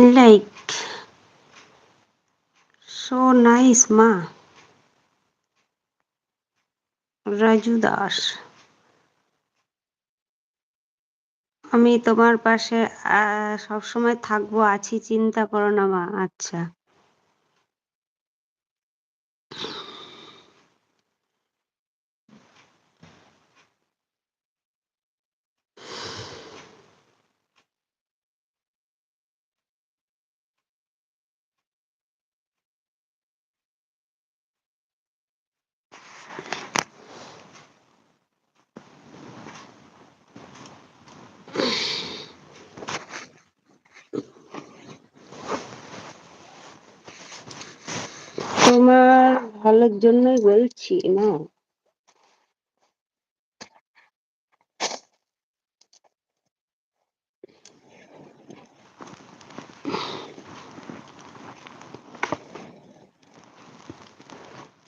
like, so nice, ma. Raju Das আমি তোমার পাশে সবসময় থাকব, আছি, চিন্তা করো না, মা আচ্ছা। তোমার ভালোর জন্যই বলছি, না?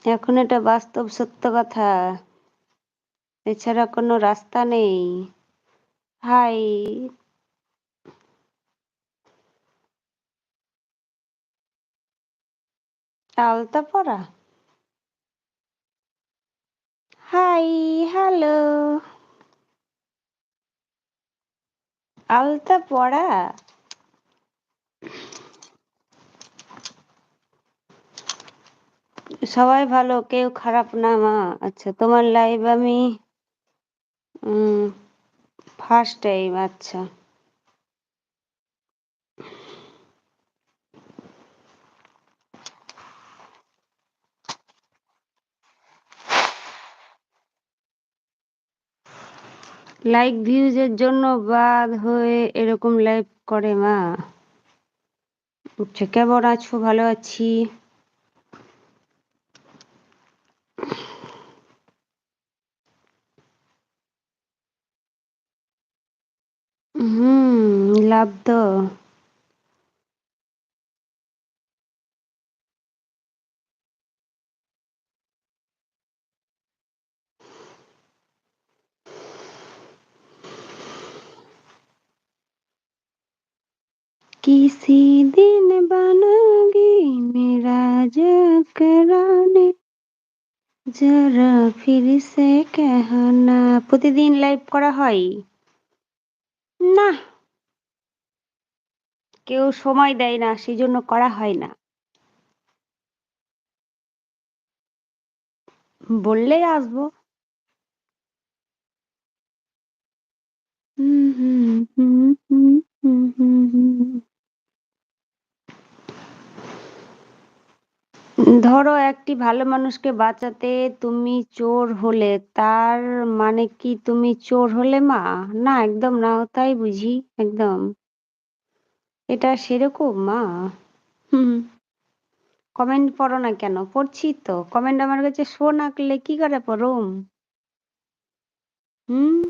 এখন এটা বাস্তব সত্য কথা। এছাড়া কোনো রাস্তা নেই। হাই আলতা পরা হাই, হ্যালো। আলতা পরা সবাই ভালো, কেউ খারাপ না মা। আচ্ছা তোমার লাইভ আমি ফার্স্ট টাইম আচ্ছা। লাইক ভিউজ এর জন্য বাদ হয়ে এরকম লাইভ করে মা। আচ্ছা কেমন আছো? ভালো আছি। হম, লাভ তো किसी दिन बनोगी मेरा जकराने যারা ফিরছে কেহনা প্রতিদিন লাইভ করা হয় না কেউ সময় দেয় না সেই জন্য করা হয় না বললেই আসবো হুম হুম হুম হুম হুম হুম ধরো একটি ভালো মানুষকে বাঁচাতে তুমি চোর হলে, তার মানে কি তুমি চোর হলে মা? না, একদম না, তাই বুঝি, একদম। এটা সেরকম, মা? হুম। কমেন্ট পড়ো না কেন? পড়ছি তো। কমেন্ট আমার কাছে শো না কি করে পড়ুম? হুম?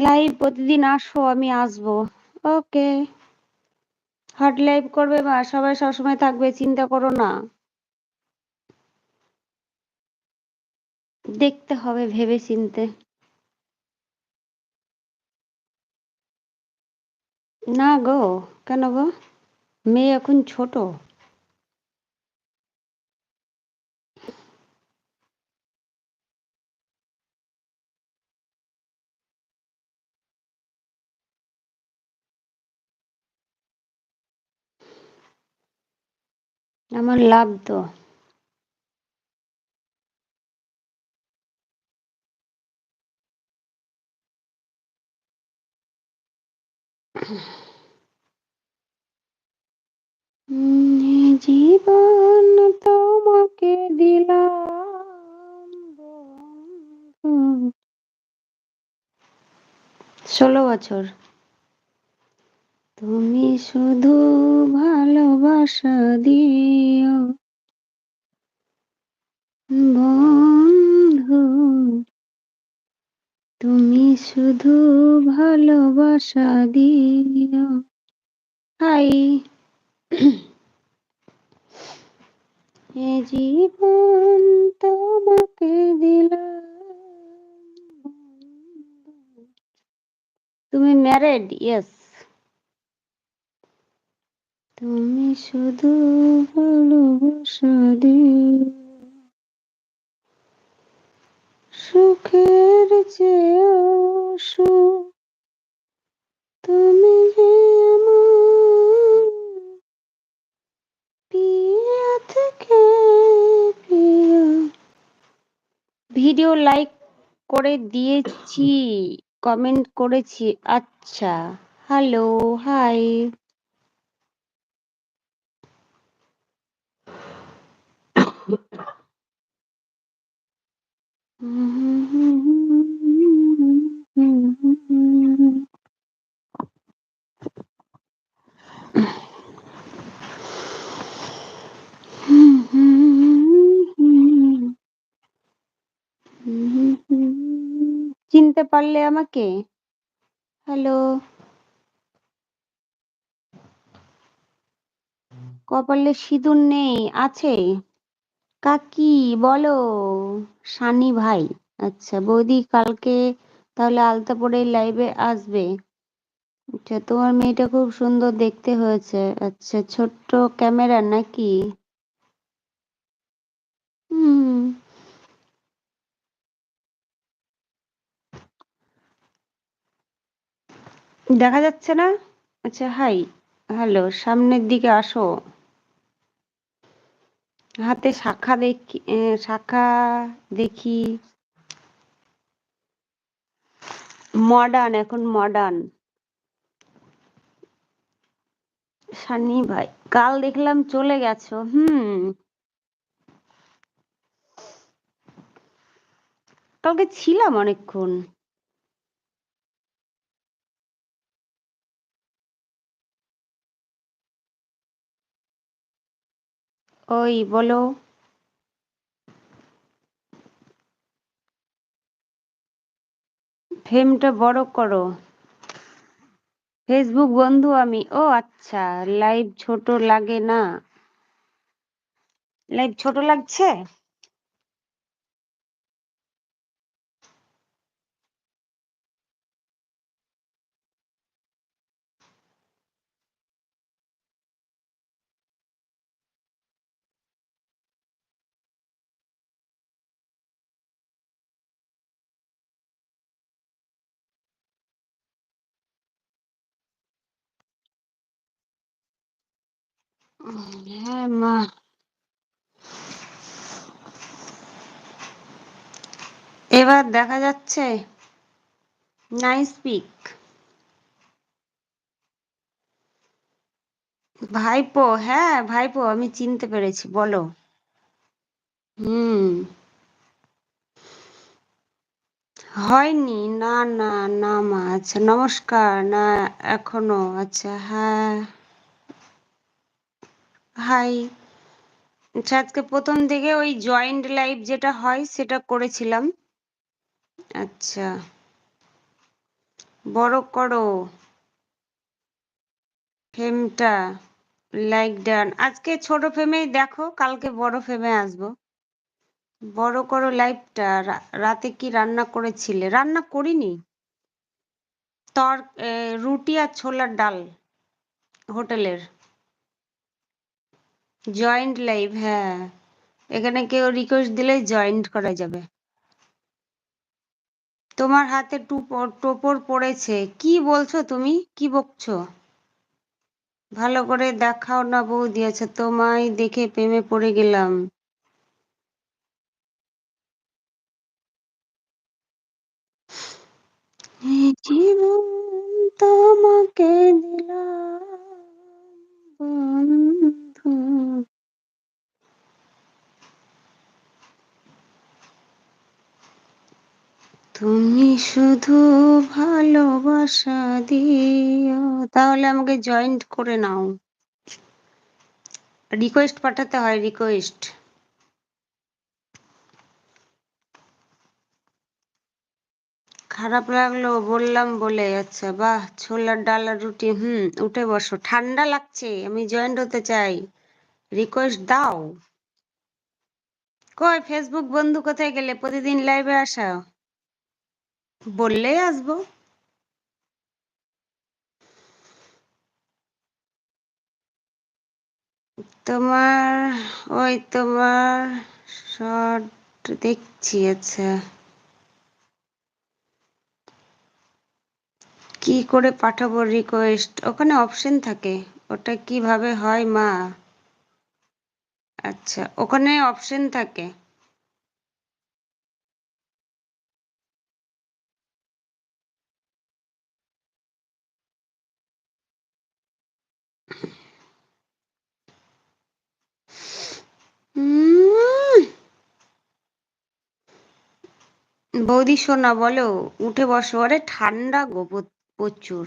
লাইভ প্রতিদিন আসো, আমি আসব। ওকে হট লাইভ করবে বা সবাই সবসময় থাকবে, চিন্তা করো না। দেখতে হবে ভেবে চিনতে না গো, কেন গো? মেয়ে এখন ছোট। আমার লাভ তো। জীবন তোমাকে দিলাম ষোলো বছর। তুমি শুধু ভালোবাসা দিও। বন্ধু, তুমি শুধু ভালোবাসা দিও। হাই। এ জীবন তোমাকে দিল তুমি ম্যারেড ইয়েস তুমি শুধু ভালোবাসা সুখের চেয়ে সুখ। তুমি যে আমার থেকে ভিডিও লাইক করে দিয়েছি, কমেন্ট করেছি। আচ্ছা হ্যালো, হাই। চিনতে পারলে আমাকে? হ্যালো কপালে সিঁদুর নেই আছে? কাকি, বলো। সানি ভাই আচ্ছা বৌদি কালকে তাহলে আলতা পরে লাইভে আসবে। আচ্ছা তোমার মেয়েটা খুব সুন্দর দেখতে হয়েছে। আচ্ছা ছোট্ট ক্যামেরা নাকি? হুম। দেখা যাচ্ছে না? আচ্ছা হাই হ্যালো সামনের দিকে আসো। হাতে শাখা দেখি শাখা দেখি। মডার্ন, এখন মডার্ন। সানি ভাই, কাল দেখলাম চলে গেছো, হুম। কালকে ছিলাম অনেকক্ষণ। ওই, বলো। ফ্রেমটা বড় করো। ফেসবুক বন্ধু আমি। ও আচ্ছা লাইভ ছোট লাগে না। লাইভ ছোট লাগছে? হ্যাঁ এবার দেখা যাচ্ছে নাইস পিক ভাইপো হ্যাঁ ভাইপো, আমি চিনতে পেরেছি, বলো। হুম। হয়নি, না না না, মা আচ্ছা নমস্কার, না, এখনও আচ্ছা হ্যাঁ। হাই। আচ্ছা আজকে প্রথম দিকে ওই জয়েন্ট লাইভ যেটা হয় সেটা করেছিলাম। আচ্ছা। বড় করো। ফ্রেমটা লাইক ডান আজকে ছোট ফ্রেমেই দেখো, কালকে বড় ফ্রেমে আসব। বড় করো লাইভটা রাতে কি রান্না করেছিলে? রান্না করিনি। তর রুটি আর ছোলার ডাল হোটেলের। জয়েন্ট লাইভ হ্যাঁ। এখানে কেউ রিকোয়েস্ট দিলেই জয়েন্ট করা যাবে। তোমার হাতে টোপর পড়েছে। কি বলছো তুমি? কি বকছো? ভালো করে দেখাও না বৌদি আচ্ছা তোমায় দেখে প্রেমে পড়ে গেলাম। জীবন তোমাকে দিলাম বন্ধু তুমি শুধু ভালোবাসা দিও। তাহলে আমাকে জয়েন্ট করে নাও। রিকোয়েস্ট পাঠাতে হয় রিকোয়েস্ট খারাপ লাগল, বললাম বলে আচ্ছা বাহ, ছোলার ডাল আর রুটি, হুম, উঠে বসো। ঠান্ডা লাগছে, আমি জয়েন্ট হতে চাই। রিকোয়েস্ট দাও। কই ফেসবুক বন্ধু কোথায় গেলে? প্রতিদিন লাইভে আসা? বললেই আসব। তোমার, ওই তোমার শর্ট দেখছি আচ্ছা। কি করে পাঠাবো রিকোয়েস্ট ওখানে অপশন থাকে। ওটা কীভাবে হয়, মা? আচ্ছা ওখানে অপশন থাকে। বৌদি সোনা বলো উঠে বসো। আরে ঠান্ডা গো প্রচুর।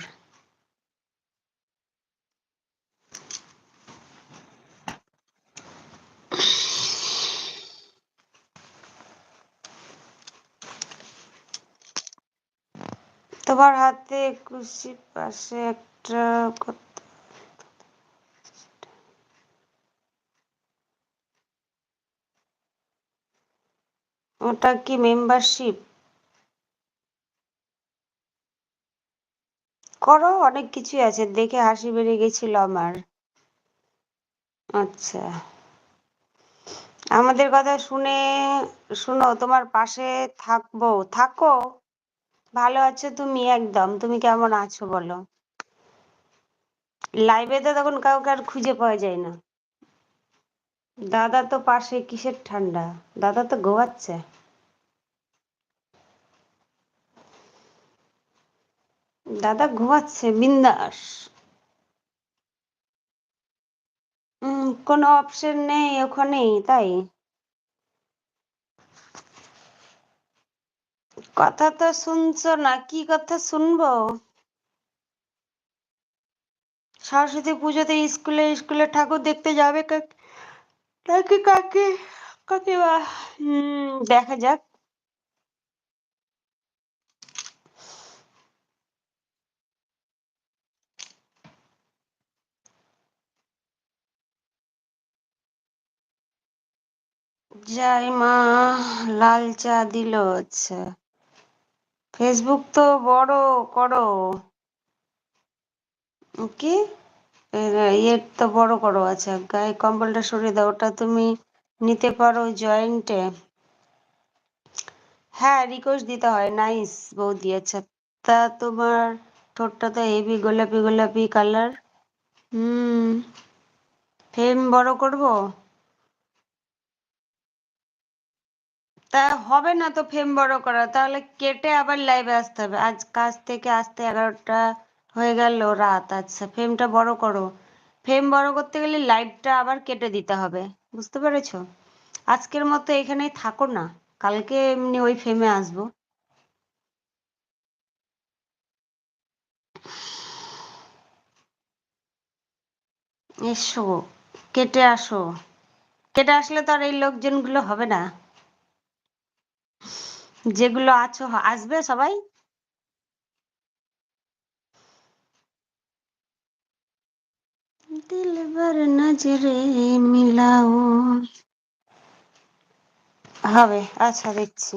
তোমার হাতে কুশি পাশে একটা ওটা কি মেম্বারশিপ করো, অনেক কিছুই আছে। দেখে হাসি বেড়ে গেছিল আমার। আচ্ছা। আমাদের কথা শুনে, শুনো, তোমার পাশে থাকব। থাকো। ভালো আছো তুমি? একদম। তুমি কেমন আছো বলো? লাইভে তো তখন কাউকে আর খুঁজে পাওয়া যায় না। দাদা তো পাশে, কিসের ঠান্ডা? দাদা তো ঘুমাচ্ছে। দাদা ঘুমাচ্ছে, বিন্দাস। কোনো অপশন নেই ওখানেই, তাই? কথা তো শুনছো না, কি কথা শুনব? সরস্বতী পুজোতে স্কুলে স্কুলে ঠাকুর দেখতে যাবে কাক- কাকে কাকে দেখা যাক। যাই মা, লাল চা দিল আচ্ছা। ফেসবুক তো বড় করো। কি? এর ইয়ে তো বড় করো আচ্ছা গায়ে কম্বলটা সরিয়ে দাও, ওটা তুমি নিতে পারো জয়েন্টে হ্যাঁ রিকোয়েস্ট দিতে হয়। নাইস বৌদি আচ্ছা। তা তোমার ঠোঁটটা তো হেভি গোলাপি গোলাপি কালার হুম ফ্রেম বড় করব? তা হবে না তো ফ্রেম বড় করা তাহলে কেটে আবার লাইভে আসতে হবে। আজ কাজ থেকে আসতে এগারোটা হয়ে গেল রাত। আচ্ছা ফ্রেমটা বড় করো। ফ্রেম বড় করতে গেলে লাইটটা আবার কেটে দিতে হবে। বুঝতে পেরেছ? আজকের মতো এখানেই থাকো না। কালকে এমনি ওই ফ্রেমে আসব। এসো, কেটে আসো। কেটে আসলে তো আর এই লোকজনগুলো হবে না। যেগুলো আছো, আসবে সবাই? দিল ভর নজরে মিলাও হবে আচ্ছা দেখছি।